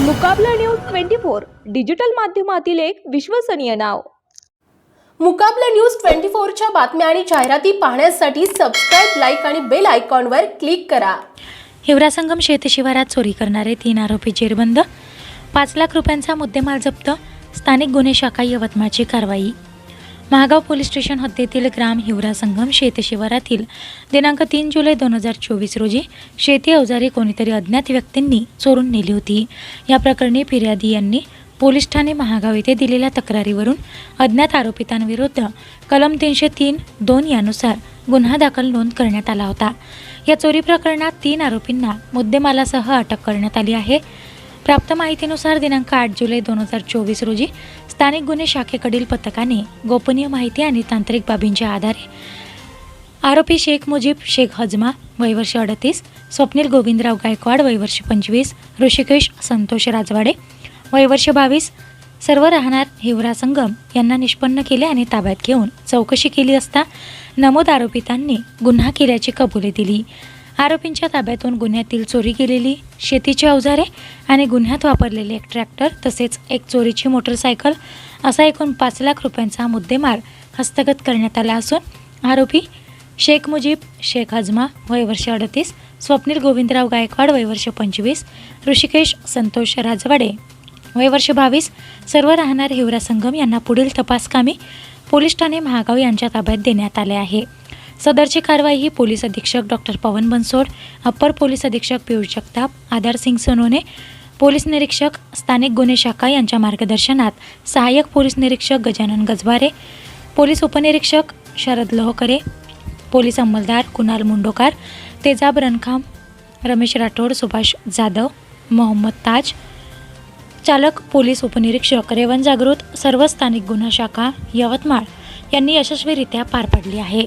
Mukabla news twenty four digital माध्यमातील एक विश्वसनीय नाव. मुकाबला न्यूज ट्वेंटी फोरच्या बातम्या आणि जाहिराती पाहण्यासाठी सबस्क्राईब लाईक आणि बेल आयकॉनवर क्लिक करा. हिवरा संगम शेतशिवारात चोरी करणारे तीन आरोपी जेरबंद. पाच लाख रुपयांचा मुद्देमाल जप्त. स्थानिक गुन्हे शाखा यवतमाळची कारवाई. महागाव पोलीस स्टेशन हद्दीतील ग्राम हिवरा संगम शेतशिवारातील दिनांक तीन जुलै दोन हजार चोवीस रोजी शेती अवजारे कोणीतरी अज्ञात व्यक्तींनी चोरून नेली होती. या प्रकरणी फिर्यादी यांनी पोलीस ठाणे महागाव येथे दिलेल्या तक्रारीवरून अज्ञात आरोपितांविरुद्ध कलम तीनशे तीन दोन यानुसार गुन्हा दाखल नोंद करण्यात आला होता. या चोरी प्रकरणात तीन आरोपींना मुद्देमालासह अटक करण्यात आली आहे. प्राप्त माहितीनुसार दिनांक आठ जुलै दोन हजार चोवीस रोजी स्थानिक गुन्हे शाखेकडील पथकाने गोपनीय माहिती आणि तांत्रिक बाबींच्या आधारे आरोपी शेख मुजीब शेख हजमा वयवर्ष अडतीस स्वप्नील गोविंदराव गायकवाड वयवर्ष पंचवीस ऋषिकेश संतोष राजवाडे वयवर्ष बावीस सर्व राहणार हिवरा संगम यांना निष्पन्न केले आणि ताब्यात घेऊन चौकशी केली असता नमूद आरोपितांनी गुन्हा केल्याची कबुली दिली. आरोपींच्या ताब्यातून गुन्ह्यातील चोरी केलेली शेतीची अवजारे आणि गुन्ह्यात वापरलेले एक ट्रॅक्टर तसेच एक चोरीची मोटरसायकल असा एकूण पाच लाख रुपयांचा मुद्देमाल हस्तगत करण्यात आला असून आरोपी शेख मुजीब शेख हजमा वयवर्ष अडतीस स्वप्नील गोविंदराव गायकवाड वयवर्ष पंचवीस ऋषिकेश संतोष राजवाडे. वयवर्ष बावीस सर्व राहणार हिवरा संगम यांना पुढील तपासकामी पोलीस ठाणे महागाव यांच्या ताब्यात देण्यात आले आहे. सदरची कारवाई ही पोलीस अधीक्षक डॉक्टर पवन बनसोड अप्पर पोलीस अधीक्षक पियुष जगताप आधार सिंग सोनोने पोलीस निरीक्षक स्थानिक गुन्हे शाखा यांच्या मार्गदर्शनात सहाय्यक पोलीस निरीक्षक गजानन गजबारे पोलीस उपनिरीक्षक शरद लोहकरे पोलीस अंमलदार कुणाल मुंडोकार तेजाब रणखाम रमेश राठोड सुभाष जाधव मोहम्मद ताज चालक पोलीस उपनिरीक्षक रेवन जागृत सर्व स्थानिक गुन्हा शाखा यवतमाळ यांनी यशस्वीरित्या पार पाडली आहे.